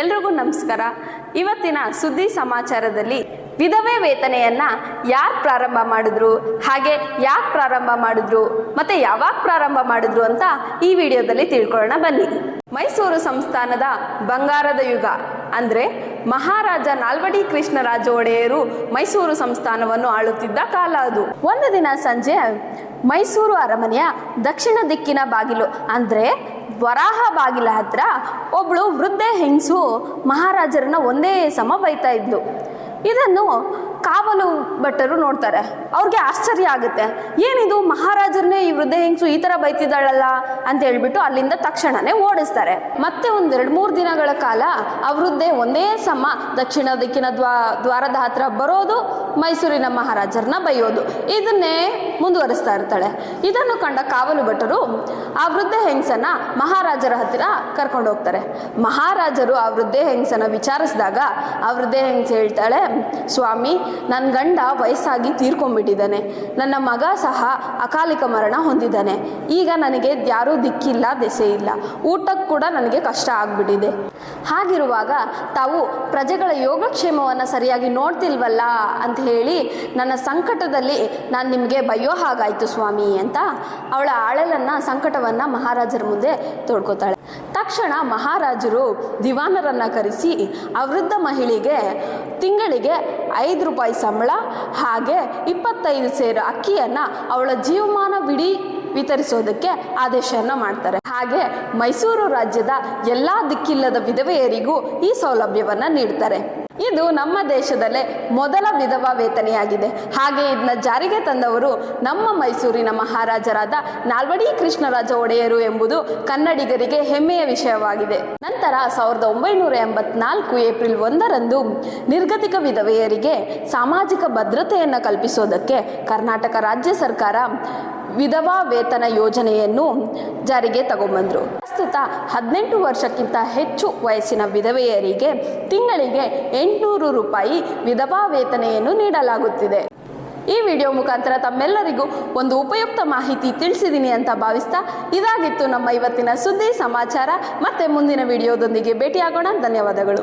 ಎಲ್ರಿಗೂ ನಮಸ್ಕಾರ. ಇವತ್ತಿನ ಸುದ್ದಿ ಸಮಾಚಾರದಲ್ಲಿ ವಿಧವೆ ವೇತನೆಯನ್ನ ಯಾರು ಪ್ರಾರಂಭ ಮಾಡಿದ್ರು, ಹಾಗೆ ಯಾಕೆ ಪ್ರಾರಂಭ ಮಾಡಿದ್ರು, ಮತ್ತೆ ಯಾವಾಗ ಪ್ರಾರಂಭ ಮಾಡಿದ್ರು ಅಂತ ಈ ವಿಡಿಯೋದಲ್ಲಿ ತಿಳ್ಕೊಳ್ಳೋಣ ಬನ್ನಿ. ಮೈಸೂರು ಸಂಸ್ಥಾನದ ಬಂಗಾರದ ಯುಗ ಅಂದ್ರೆ ಮಹಾರಾಜ ನಾಲ್ವಡಿ ಕೃಷ್ಣರಾಜ ಒಡೆಯರು ಮೈಸೂರು ಸಂಸ್ಥಾನವನ್ನು ಆಳುತ್ತಿದ್ದ ಕಾಲ ಅದು. ಒಂದು ದಿನ ಸಂಜೆ ಮೈಸೂರು ಅರಮನೆಯ ದಕ್ಷಿಣ ದಿಕ್ಕಿನ ಬಾಗಿಲು ಅಂದ್ರೆ ವರಾಹ ಬಾಗಿಲ ಹತ್ರ ಒಬ್ಳು ವೃದ್ಧೆ ಹೆಂಗಸು ಮಹಾರಾಜರನ್ನ ಒಂದೇ ಸಮ ಬೈತಾ ಇದ್ಲು. ಇದನ್ನು ಕಾವಲು ಭಟ್ಟರು ನೋಡ್ತಾರೆ. ಅವ್ರಿಗೆ ಆಶ್ಚರ್ಯ ಆಗುತ್ತೆ. ಏನಿದು? ಮಹಾರಾಜರನ್ನೇ ಈ ವೃದ್ಧ ಹೆಂಗಸು ಈ ಥರ ಬೈತಿದ್ದಾಳಲ್ಲ ಅಂತ ಹೇಳ್ಬಿಟ್ಟು ಅಲ್ಲಿಂದ ತಕ್ಷಣನೇ ಓಡಿಸ್ತಾರೆ. ಮತ್ತೆ ಒಂದ್ ಎರಡು ಮೂರು ದಿನಗಳ ಕಾಲ ಆ ವೃದ್ಧೆ ಒಂದೇ ಸಮ ದಕ್ಷಿಣ ದಿಕ್ಕಿನ ದ್ವಾ, ದ್ವಾರದ ಹತ್ರ ಬರೋದು, ಮೈಸೂರಿನ ಮಹಾರಾಜರನ್ನ ಬೈಯೋದು. ಇದನ್ನೇ ಮುಂದುವರಿಸ್ತಾ ಇರ್ತಾಳೆ. ಇದನ್ನು ಕಂಡ ಕಾವಲು ಭಟರು ಆ ವೃದ್ಧೆ ಹೆಂಗಸನ್ನ ಮಹಾರಾಜರ ಹತ್ತಿರ ಕರ್ಕೊಂಡು ಹೋಗ್ತಾರೆ. ಮಹಾರಾಜರು ಆ ವೃದ್ಧೆ ಹೆಂಗಸನ್ನ ವಿಚಾರಿಸಿದಾಗ ಆ ವೃದ್ಧೆ ಹೆಂಗಸ ಹೇಳ್ತಾಳೆ, ಸ್ವಾಮಿ ನನ್ನ ಗಂಡ ವಯಸ್ಸಾಗಿ ತೀರ್ಕೊಂಡ್ಬಿಟ್ಟಿದ್ದಾನೆ ನನ್ನ ಮಗ ಸಹ ಅಕಾಲಿಕ ಮರಣ ಹೊಂದಿದ್ದಾನೆ. ಈಗ ನನಗೆ ಯಾರೂ ದಿಕ್ಕಿಲ್ಲ ದೆಸೆ ಇಲ್ಲ ಊಟಕ್ಕೆ ಕೂಡ ನನಗೆ ಕಷ್ಟ ಆಗ್ಬಿಟ್ಟಿದೆ. ಹಾಗಿರುವಾಗ ತಾವು ಪ್ರಜೆಗಳ ಯೋಗಕ್ಷೇಮವನ್ನು ಸರಿಯಾಗಿ ನೋಡ್ತಿಲ್ವಲ್ಲ ಅಂತ ಹೇಳಿ ನನ್ನ ಸಂಕಟದಲ್ಲಿ ನಾನು ನಿಮಗೆ ಬಯ್ಯೋ ಹಾಗಾಯಿತು ಸ್ವಾಮಿ ಅಂತ ಅವಳ ಆಳಲನ್ನು ಸಂಕಟವನ್ನ ಮಹಾರಾಜರ ಮುಂದೆ ತೋಡ್ಕೋತಾಳೆ. ತಕ್ಷಣ ಮಹಾರಾಜರು ದಿವಾನರನ್ನ ಕರೆಸಿ ಆ ಮಹಿಳೆಗೆ ತಿಂಗಳಿಗೆ ಐದು ರೂಪಾಯಿ ಸಂಬಳ, ಹಾಗೆ ಇಪ್ಪತ್ತೈದು ಸೇರು ಅಕ್ಕಿಯನ್ನು ಅವಳ ಜೀವಮಾನವಿಡೀ ವಿತರಿಸೋದಕ್ಕೆ ಆದೇಶವನ್ನು ಮಾಡ್ತಾರೆ. ಹಾಗೆ ಮೈಸೂರು ರಾಜ್ಯದ ಎಲ್ಲ ದಿಕ್ಕಿಲ್ಲದ ವಿಧವೆಯರಿಗೂ ಈ ಸೌಲಭ್ಯವನ್ನು ನೀಡ್ತಾರೆ. ಇದು ನಮ್ಮ ದೇಶದಲ್ಲೇ ಮೊದಲ ವಿಧವಾ ವೇತನೆಯಾಗಿದೆ. ಹಾಗೆ ಇದನ್ನ ಜಾರಿಗೆ ತಂದವರು ನಮ್ಮ ಮೈಸೂರಿನ ಮಹಾರಾಜರಾದ ನಾಲ್ವಡಿ ಕೃಷ್ಣರಾಜ ಒಡೆಯರು ಎಂಬುದು ಕನ್ನಡಿಗರಿಗೆ ಹೆಮ್ಮೆಯ ವಿಷಯವಾಗಿದೆ. ನಂತರ ಸಾವಿರದ ಒಂಬೈನೂರ ಎಂಬತ್ನಾಲ್ಕು ಏಪ್ರಿಲ್ ಒಂದರಂದು ನಿರ್ಗತಿಕ ವಿಧವೆಯರಿಗೆ ಸಾಮಾಜಿಕ ಭದ್ರತೆಯನ್ನು ಕಲ್ಪಿಸೋದಕ್ಕೆ ಕರ್ನಾಟಕ ರಾಜ್ಯ ಸರ್ಕಾರ ವಿಧವಾ ವೇತನ ಯೋಜನೆಯನ್ನು ಜಾರಿಗೆ ತಗೊಂಬಂದರು. ಪ್ರಸ್ತುತ ಹದಿನೆಂಟು ವರ್ಷಕ್ಕಿಂತ ಹೆಚ್ಚು ವಯಸ್ಸಿನ ವಿಧವೆಯರಿಗೆ ತಿಂಗಳಿಗೆ ಎಂಟುನೂರು ರೂಪಾಯಿ ವಿಧವಾ ವೇತನೆಯನ್ನು ನೀಡಲಾಗುತ್ತಿದೆ. ಈ ವಿಡಿಯೋ ಮುಖಾಂತರ ತಮ್ಮೆಲ್ಲರಿಗೂ ಒಂದು ಉಪಯುಕ್ತ ಮಾಹಿತಿ ತಿಳಿಸಿದ್ದೀನಿ ಅಂತ ಭಾವಿಸ್ತಾ ಇದಾಗಿತ್ತು ನಮ್ಮ ಇವತ್ತಿನ ಸುದ್ದಿ ಸಮಾಚಾರ. ಮತ್ತೆ ಮುಂದಿನ ವಿಡಿಯೋದೊಂದಿಗೆ ಭೇಟಿಯಾಗೋಣ. ಧನ್ಯವಾದಗಳು.